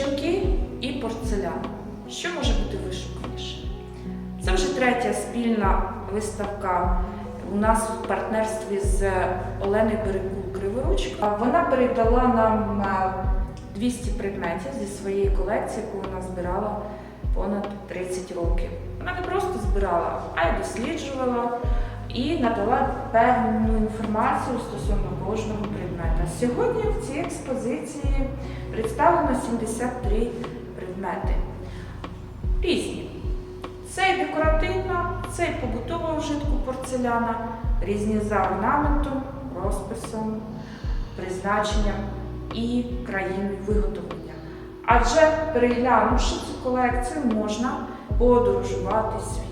жінки і порцелян. Що може бути вишуканіше? Це вже третя спільна виставка у нас в партнерстві з Оленою Берегу Криворучка. Вона передала нам е, 200 предметів зі своєї колекції, яку вона збирала понад 30 років. Вона не просто збирала, а й досліджувала і надала певну інформацію стосовно кожного предмета. Сьогодні в цій експозиції представлено 73 предмети. Різні. Це і декоративна, це і побутова вжитку порцеляна, різні за орнаментом, розписом, призначенням і країною виготовлення. Адже переглянувши цю колекцію, можна подорожувати світом.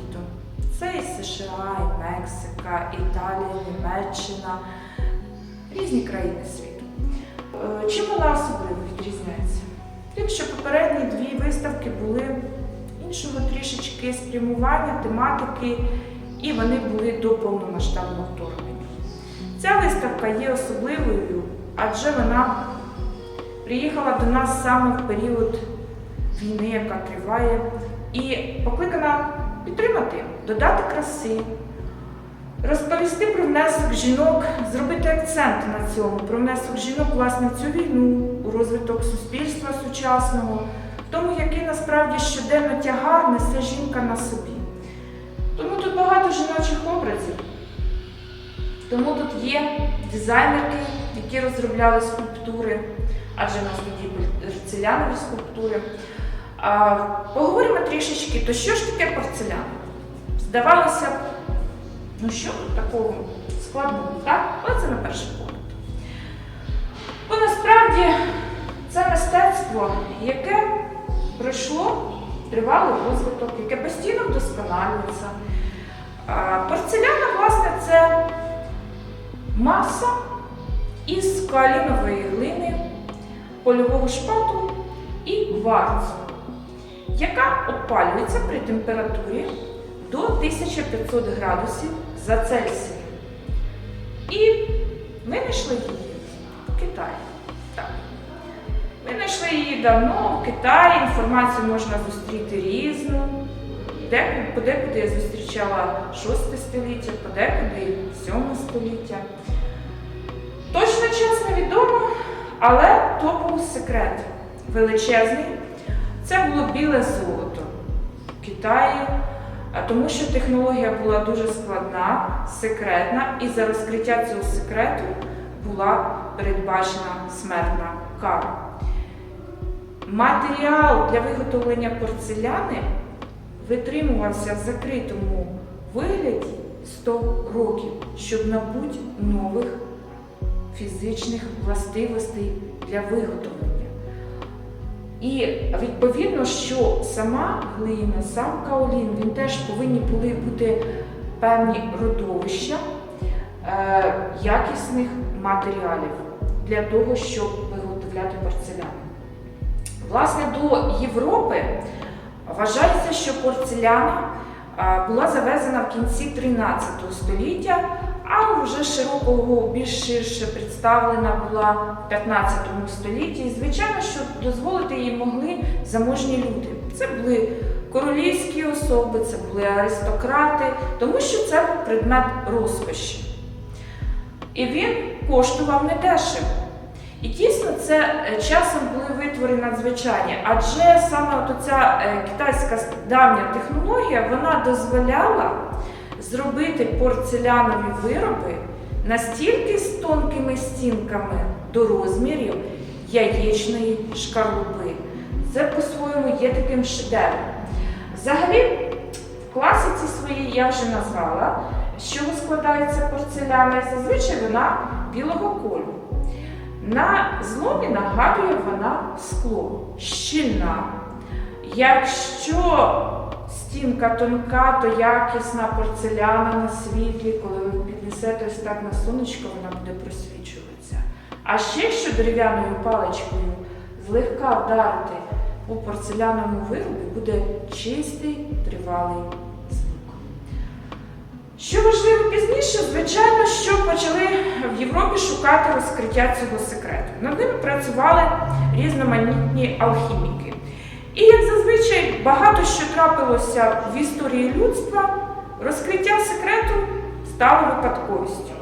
Це і США, і Мексика, Італія, Німеччина, різні країни світу. Е, Чим вона особливо відрізняється? Тим, що попередні дві виставки були іншого трішечки спрямування, тематики, і вони були до повномасштабного вторгнення. Ця виставка є особливою, адже вона приїхала до нас саме в період війни, яка триває, і покликана підтримати, додати краси, розповісти про внесок жінок, зробити акцент на цьому, про внесок жінок власне в цю війну, у розвиток суспільства сучасного, в тому, який насправді щоденно тягар несе жінка на собі. Тому тут багато жіночих образів. Тому тут є дизайнерки, які розробляли скульптури, адже тут є порцелянові скульптури. А, поговоримо трішечки, то що ж таке порцелян? Здавалося б, ну що тут такого складного, так? Оце на перший погляд. Бо насправді це мистецтво, яке пройшло тривалий розвиток, яке постійно вдосконалюється. Порцеляна, власне, це маса із калінової глини, польового шпату і кварцу, яка опалюється при температурі 1500 градусів за Цельсієм. І винайшли її в Китаї. Так. Винайшли її давно в Китаї, інформацію можна зустріти різну. Подекуди я зустрічала 6 століття, подекуди 7 століття. Точно час невідомо, але то був секрет величезний. Це було біле золото в Китаї, тому що технологія була дуже складна, секретна, і за розкриття цього секрету була передбачена смертна кара. Матеріал для виготовлення порцеляни витримувався в закритому вигляді 100 років, щоб набути нових фізичних властивостей для виготовлення. І відповідно, що сама глина, сам каолін, він теж повинні були бути певні родовища е, якісних матеріалів для того, щоб виготовляти порцеляну. Власне, до Європи вважається, що порцеляна була завезена в кінці 13 століття, а вже широкого, більш ширше представлена була в 15 столітті. І, звичайно, що дозволити їй могли заможні люди. Це були королівські особи, це були аристократи, тому що це був предмет розкоші. І він коштував недешево. І дійсно це е, часом були витвори надзвичайні, адже саме ця китайська давня технологія вона дозволяла зробити порцелянові вироби настільки з тонкими стінками до розмірів яєчної шкарлупи. Це по-своєму є таким шедевром. Взагалі, в класиці своїй я вже назвала, з чого складається порцеляна, зазвичай вона білого кольору. На зломі нагадує вона скло, щільна. Якщо стінка тонка, то якісна порцеляна на світлі, коли ви піднесете ось так на сонечко, вона буде просвічуватися. А ще якщо дерев'яною паличкою злегка вдарити по порцеляному виробі, буде чистий тривалий звук. Що важливо пізніше, звичайно, що почали в Європі шукати розкриття цього секрету. Над ними працювали різноманітні алхіміки. І як багато що трапилося в історії людства, розкриття секрету стало випадковістю.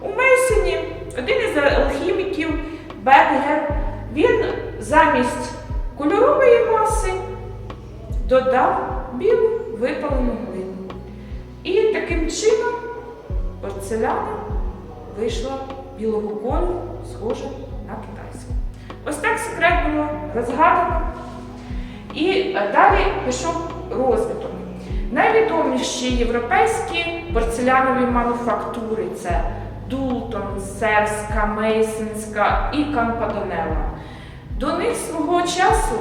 У Мейсені один із алхіміків Бенгер, він замість кольорової маси додав білу випалену глину. І таким чином порцеляна вийшла білого кольору, схожа на китайську. Ось так секрет було розгадано. І е, далі пішов розвиток. Найвідоміші європейські порцелянові мануфактури це Дултон, Серська, Мейсенська і Кампадонела. До них свого часу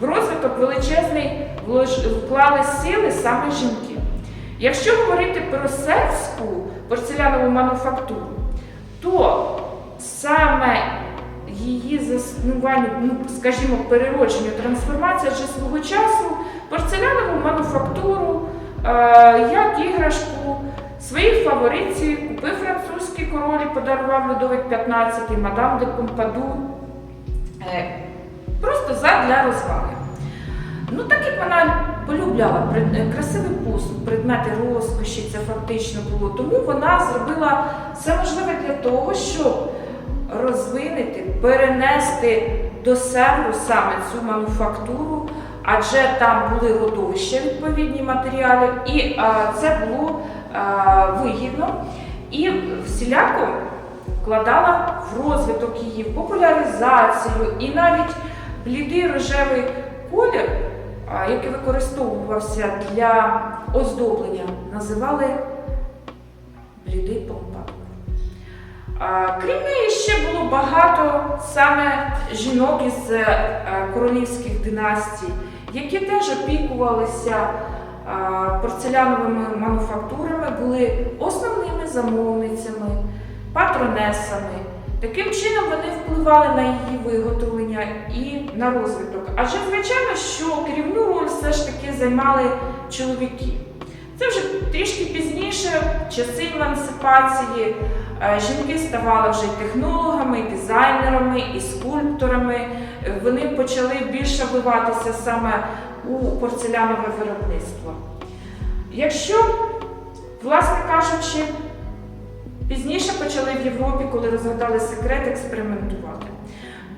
в розвиток величезний вклали сили саме жінки. Якщо говорити про сербську порцелянову мануфактуру, то саме її заснування, ну скажімо, переродження, трансформація вже свого часу порцелянову мануфактуру е, як іграшку своїх фаворитів купив французький король і подарував Людовик 15-й, мадам де Помпаду. Е, просто задля розваги. Ну, так як вона полюбляла е, красивий посуд, предмети розкоші, це фактично було. Тому вона зробила все можливе для того, щоб розвинути, перенести до Севру саме цю мануфактуру, адже там були родовища відповідні матеріалів, і а, це було а, вигідно. І всіляко вкладала в розвиток її, популяризацію і навіть блідий рожевий колір, а, який використовувався для оздоблення, називали блідий помпадур. Крім неї, ще було багато саме жінок із е, королівських династій, які теж опікувалися порцеляновими мануфактурами, були основними замовницями, патронесами. Таким чином вони впливали на її виготовлення і на розвиток. Адже, звичайно, що керівну роль все ж таки займали чоловіки. Це вже трішки пізніше, часи емансипації. Е, Жінки ставали вже і технологами, дизайнерами, і скульпторами. Е, Вони почали більше вливатися саме у порцелянове виробництво. Якщо, власне кажучи, пізніше почали в Європі, коли розгадали секрет, експериментувати.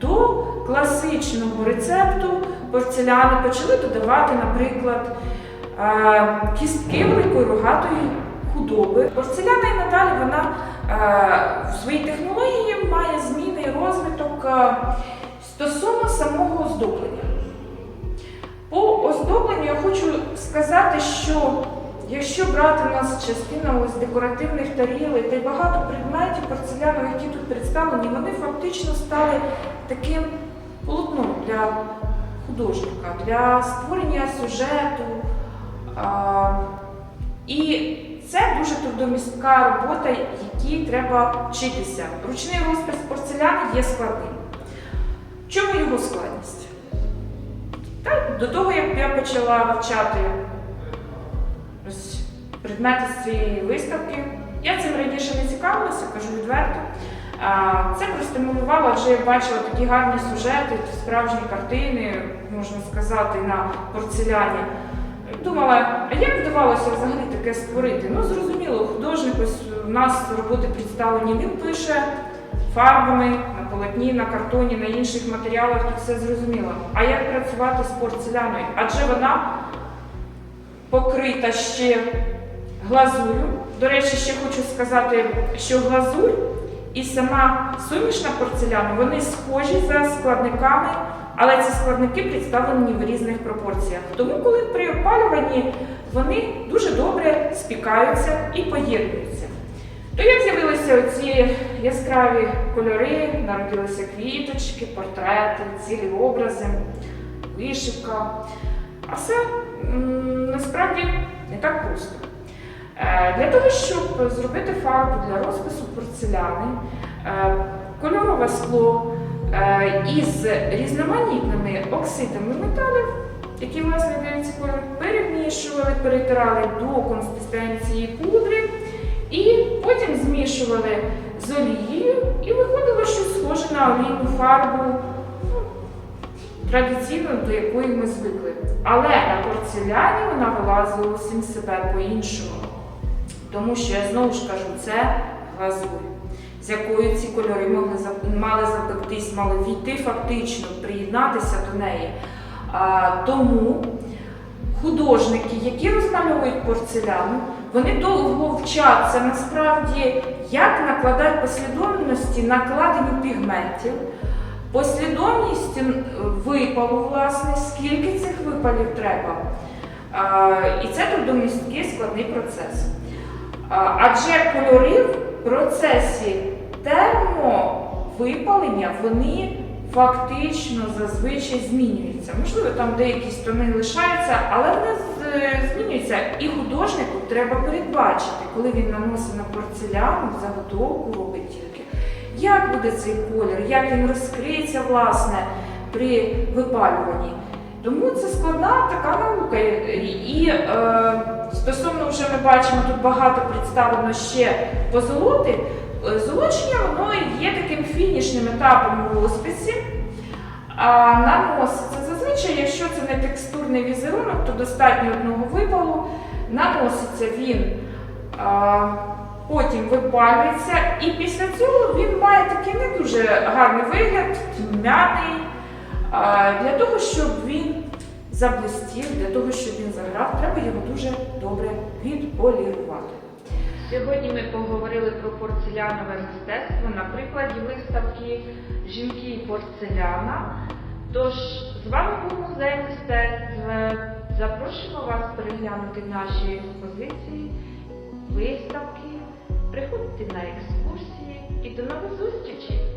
До класичного рецепту порцеляни почали додавати, наприклад, е, кістки великої рогатої худоби. Порцеляна і надалі вона в своїй технології має зміни і розвиток е, стосовно самого оздоблення. По оздобленню я хочу сказати, що якщо брати у нас частину ось декоративних тарілок та й багато предметів порцелянових, які тут представлені, вони фактично стали таким полотном для художника, для створення сюжету. І це дуже трудомістка робота, якій треба вчитися. Ручний розпис порцеляни є складним. Чому його складність? Та, до того, як я почала вивчати предмети з цієї виставки, я цим раніше не цікавилася, кажу відверто. Це простимулювало, адже я бачила такі гарні сюжети, справжні картини, можна сказати, на порцеляні. Думала, а як вдавалося взагалі таке створити? Ну, зрозуміло, художник, ось у нас роботи представлені, він пише фарбами на полотні, на картоні, на інших матеріалах, тут все зрозуміло. А як працювати з порцеляною? Адже вона покрита ще глазурю. До речі, ще хочу сказати, що глазурь і сама сумішна порцеляна, вони схожі за складниками, але ці складники представлені в різних пропорціях. Тому, коли при опалюванні вони дуже добре спікаються і поєднуються. То як з'явилися оці яскраві кольори, народилися квіточки, портрети, цілі образи, вишивка. А все насправді не так просто. Е, Для того, щоб зробити фарбу для розпису порцеляни, е, кольорове скло із різноманітними оксидами металів, які власне дають кольор, перемішували, перетирали до консистенції пудри і потім змішували з олією і виходило щось схоже на олійну фарбу. ну, Традиційно, до якої ми звикли. Але на порцеляні вона вилазила усім себе по-іншому. Тому що я знову ж кажу, це глазурь, з якою ці кольори могли мали запектись, мали війти фактично, приєднатися до неї. А, тому художники, які розмальовують порцеляну, вони довго вчаться насправді, як накладати послідовності накладені пігментів, послідовність випалу, власне, скільки цих випалів треба. А, І це трудомісткий складний процес. А, Адже кольори в процесі термовипалення вони фактично зазвичай змінюються. Можливо, там деякі тони лишаються, але вони змінюються. І художнику треба передбачити, коли він наносить на порцеляну, заготовку робить тільки, як буде цей колір, як він розкриється власне при випалюванні. Тому це складна така наука. І е, стосовно вже ми бачимо, тут багато представлено ще позолоти. Е, Золочення воно є таким фінішним етапом у розписі. А наноситься зазвичай, якщо це не текстурний візерунок, то достатньо одного випалу. Наноситься він, а, потім випалюється, і після цього він має такий не дуже гарний вигляд, тьмяний. А, Для того, щоб він заблистів, для того, щоб він заграв, треба його дуже добре відполірувати. Сьогодні ми поговорили про порцелянове мистецтво на прикладі виставки Жінки і порцеляна. Тож, з вами був музей мистецтв. Запрошуємо вас переглянути наші експозиції, виставки. Приходьте на екскурсії і до нових зустрічей!